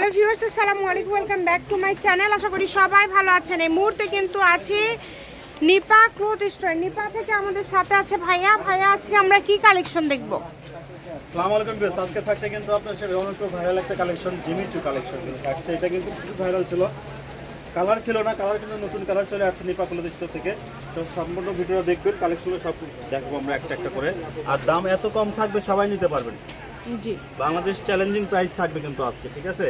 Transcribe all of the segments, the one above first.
Hello viewers আসসালামু আলাইকুম welcome back to my channel আশা করি সবাই ভালো আছেন। এই মুহূর্তে কিন্তু আছি নিপা ক্লোথ স্টোর নিপা থেকে আমাদের সাথে আছে ভাইয়া। ভাইয়া, আজকে আমরা কি কালেকশন দেখব? সালাম আলাইকুম বেশ আজকে থাকছে কিন্তু আপনার সাথে অনেক ভাইরাল একটা কালেকশন জিমিচু কালেকশন থাকছে, এটা কিন্তু খুব ভাইরাল ছিল। কালার ছিল না কালার কিন্তু নতুন কালার চলে আসছে নিপাকুলো স্টোর থেকে। তো সম্পূর্ণ ভিডিও দেখবেন কালেকশনে সব দেখব আমরা একটা একটা করে। আর দাম এত কম থাকবে, সবাই নিতে পারবেন। জি। বাংলাদেশ চ্যালেঞ্জিং প্রাইস থাকবে কিন্তু আজকে ঠিক আছে?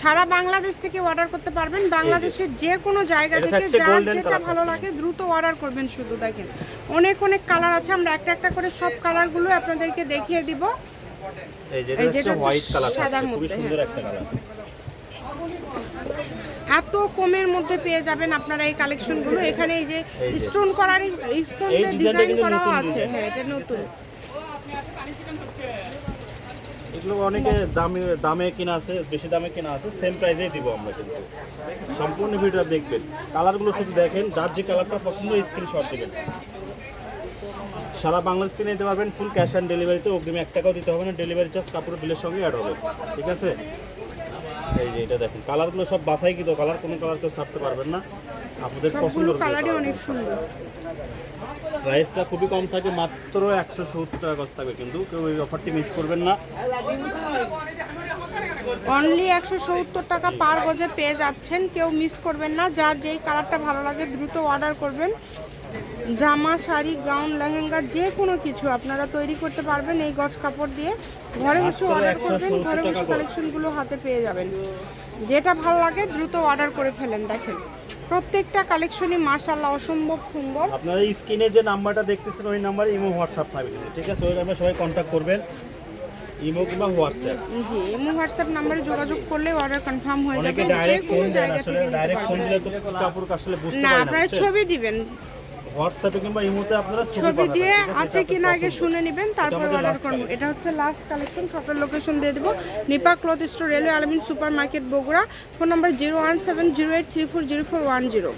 সারা বাংলাদেশ থেকে অর্ডার করতে পারবেন। বাংলাদেশের যে কোনো জায়গা থেকে যার যেটা ভালো লাগে দ্রুত অর্ডার করবেন শুধু দেখেন। অনেক অনেক কালার আছে আমরা একটা একটা করে সব কালারগুলো আপনাদেরকে দেখিয়ে দিব। এই যে এই এটা যেটা হচ্ছে হচ্ছে হোয়াইট কালার সাদার মধ্যে, সুন্দর একটা কালার এত কমের মধ্যে পেয়ে যাবেন আপনারা এই কালেকশনগুলো এখানে এই যে স্টোন করার স্টোন ডিজাইন করাও আছে। হ্যাঁ এটা নতুন। এগুলো অনেকে দামে দামে কিনা আছে, বেশি দামে কিনা আছে সেম প্রাইসেই দিব আমরা কিন্তু। সম্পূর্ণ ভিডিওটা দেখবেন। কালারগুলো শুধু দেখেন, যার যে কালারটা পছন্দ স্ক্রিনশট দেবেন। সারা বাংলাদেশ থেকে দিতে পারবেন ফুল ক্যাশ অন ডেলিভারিতে অগ্রিম এক টাকাও দিতে হবে না ডেলিভারি চার্জ কাপড় বিলের সঙ্গে অ্যাড হবে। ঠিক আছে? এই যে এটা দেখেন কালারগুলো সব বাছাই কিন্তু কালার কোনো কালার কেউ ছাড়তে পারবেন না। আপনাদের পছন্দ কালারই অনেক সুন্দর। প্রাইসটা খুবই কম থাকে মাত্র একশো সত্তর টাকা গজ থাকবে কিন্তু কেউ এই অফারটি মিস করবেন না। অনলি একশো সত্তর টাকা পার গজে পেয়ে যাচ্ছেন কেউ মিস করবেন না। যার যেই কালারটা ভালো লাগে দ্রুত অর্ডার করবেন। জামা শাড়ি গাউন লেহেঙ্গা যে কোনো কিছু আপনারা তৈরি করতে পারবেন এই গছ কাপড় দিয়ে। ঘরে বসে অর্ডার 170 করবেন ঘরে বসে কালেকশনগুলো হাতে পেয়ে যাবেন। যেটা ভালো লাগে দ্রুত অর্ডার করে ফেলেন দেখেন। প্রত্যেকটা কালেকশনই মাশাল্লাহ অসম্ভব সুন্দর। আপনারা স্ক্রিনে যে নাম্বারটা দেখতেছেন ওই নাম্বারে ইমো হোয়াটসঅ্যাপ থাকবে। ঠিক আছে ওই নাম্বারে সবাই কন্ট্যাক্ট করবেন। ইমো কিংবা হোয়াটসঅ্যাপ। জি এমনি হোয়াটসঅ্যাপ নাম্বারে যোগাযোগ করলে অর্ডার কনফার্ম হয়ে যাবে। ডাইরেক্ট কোনো ফোন জায়গা থেকে ডাইরেক্ট ফোন দিলে তো কাপড় আসলে বুঝতে না না আপনারা ছবি দিবেন। হোয়াটসঅ্যাপে কিংবা ইমোতে আপনারা ছবি দিয়ে আছে? কি না কিনা আগে শুনে নেবেন তারপর অর্ডার করুন এটা হচ্ছে লাস্ট কালেকশন শপের লোকেশন দিয়ে দেবো। Nipa cloth store railway Alamin super market Bogura. Phone number zero one seven zero eight three four zero four one zero